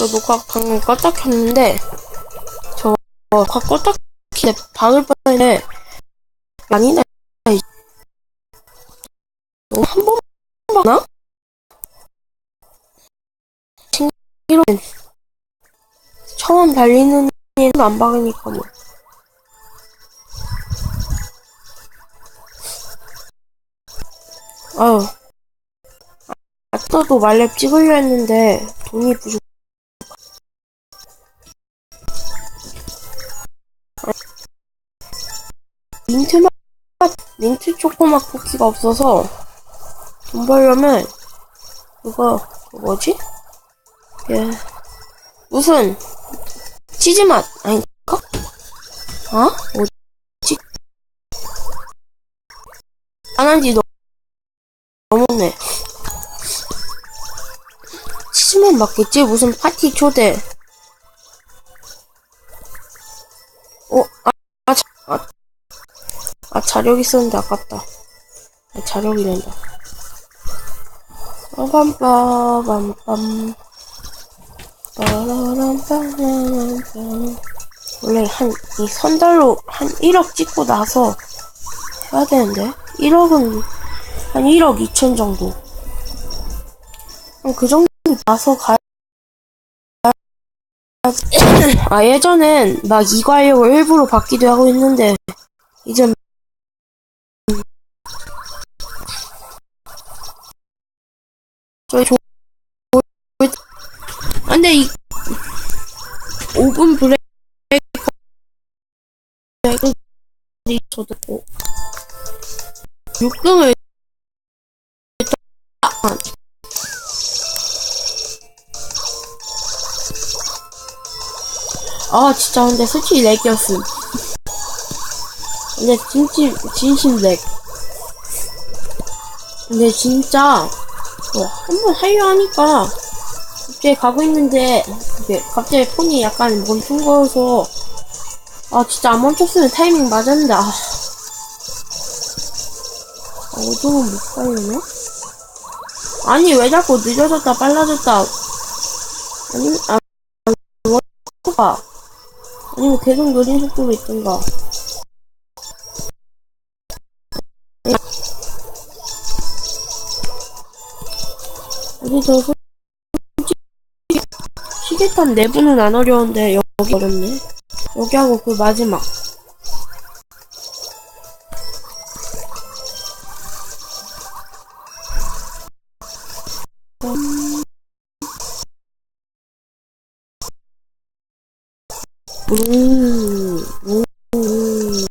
저 녹화 방금 껐다 켰는데 저 녹화 껐다 켰는데 박을 뻔했는데 아니네 어, 한 번만 봤나? 신기로 처음 달리는 애는 안 박으니까 뭐 아유 아까도 말렙 찍으려 했는데 돈이 부족 민트 맛 민트 초코 맛 쿠키가 없어서 돈 벌려면 그 뭐지? 예 무슨 치즈 맛 아닌가? 어? 안한지 너무 네 치즈맛 맞겠지? 무슨 파티 초대 아 자력 있었는데 아깝다. 아, 자력이 된다 빰빰빰빰빰. 빠라람빰빰빰 원래 한 이 선달로 한 1억 찍고 나서 해야 되는데 1억은 한 1억 2천 정도 한그 정도 나서 가야 아 예전엔 막 이거 하려고 일부러 받기도 하고 했는데 이젠 저희 조 아, 근데 이 5분 브레이크 저도 6등을 아 진짜 근데 솔직히 렉이었음. 근데 진심 진심 렉. 근데 진짜 어, 한번 하려 하니까 갑자기 가고 있는데 이게 갑자기 폰이 약간 멈춘 거여서 아 진짜 안 멈췄으면 타이밍 맞았는데 아, 아 어두면 못 가려나? 아니 왜 자꾸 늦어졌다 빨라졌다. 아니 아 뭐가 아니면 계속 느린 속도로 있던가 저 솔직히 시계탑 내부는 안 어려운데 여기 어렵네 여기하고 그 마지막 음, 음, 음.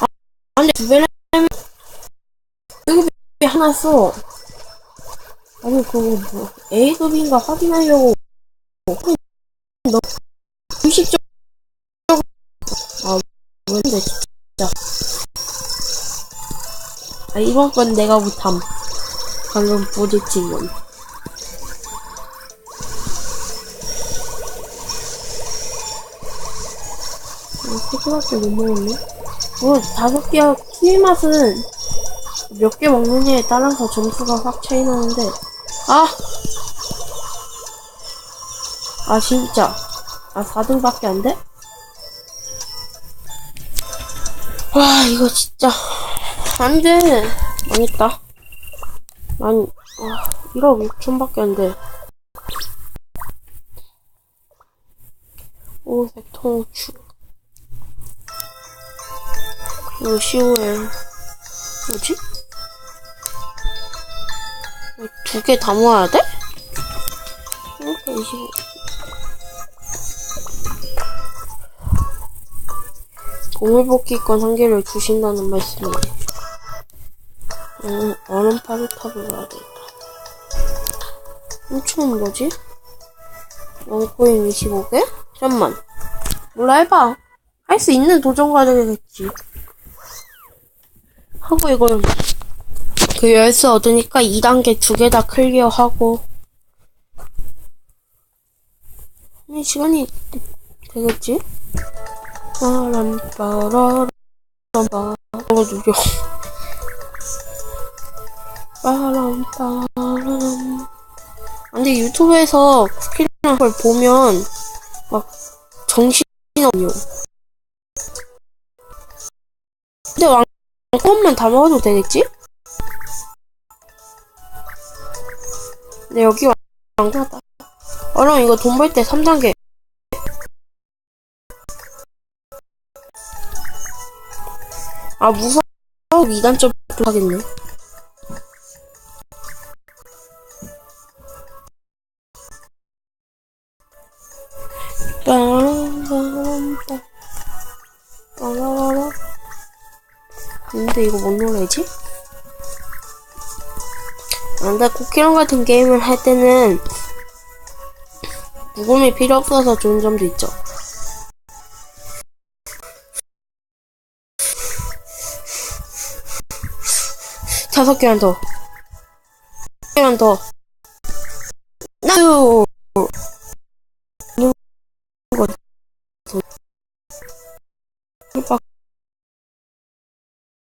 아, 근데 두 배는 써. 아니 그거 뭐 A급인가 확인하려고. 너 음식적 아 뭔데 진짜. 아 이번 건 내가 못함. 방금 부딪힌 건. 세 개밖에 못 먹었네. 뭐 다섯 개야 키위 맛은 몇 개 먹느냐에 따라서 점수가 확 차이 나는데. 아! 아 진짜. 아 4등밖에 안 돼? 와 이거 진짜. 안돼! 망했다. 난 와, 1억 6천밖에 안돼. 오색 통후추 이거 COL 뭐지? 두 개 다 모아야 돼? 어? 25. 고물복귀권 한 개를 주신다는 말씀이네. 음, 얼음 파르탑을 가야 되겠다. 훔치는 뭐지? 원코인 25개? 잠만. 몰라 해봐. 할 수 있는 도전 과정이겠지. 하고 이걸 그 열쇠 얻으니까 2단계 두 개 다 클리어하고 이 시간이 되겠지? 빠람 빠라람 빠 너무 느려 빠람 빠라람 근데 유튜브에서 쿠키라는 걸 보면 막 정신없요. 근데 왕컵만 다 먹어도 되겠지? 근데 여기 왕컵다. 어랑 이거 돈 벌 때 3단계. 아 무서워 2단점 하겠네. 근데 이거 뭔 노래지? 아, 근데 쿠키랑 같은 게임을 할 때는 무음이 필요 없어서 좋은 점도 있죠. 다섯 개만 더. 개만 더. 나도